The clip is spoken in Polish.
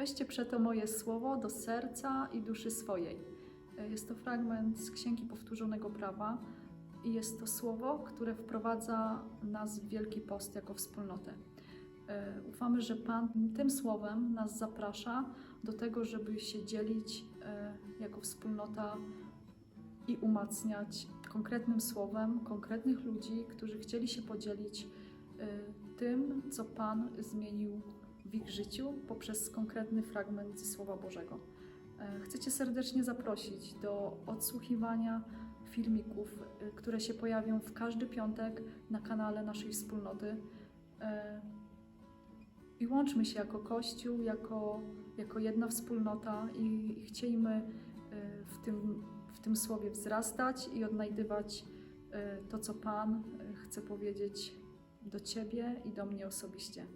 Weźcie przeto moje słowo do serca i duszy swojej. E, Jest to fragment z Księgi Powtórzonego Prawa i jest to słowo, które wprowadza nas w Wielki Post jako wspólnotę. E, Ufamy, że Pan tym słowem nas zaprasza do tego, żeby się dzielić e, jako wspólnota i umacniać konkretnym słowem konkretnych ludzi, którzy chcieli się podzielić tym, co Pan zmienił w ich życiu poprzez konkretny fragment ze Słowa Bożego. E, Chcę Cię serdecznie zaprosić do odsłuchiwania filmików, e, które się pojawią w każdy piątek na kanale naszej wspólnoty. E, I łączmy się jako Kościół, jako, jako jedna wspólnota i chciejmy w tym, w tym słowie wzrastać i odnajdywać to, co Pan chce powiedzieć do Ciebie i do mnie osobiście.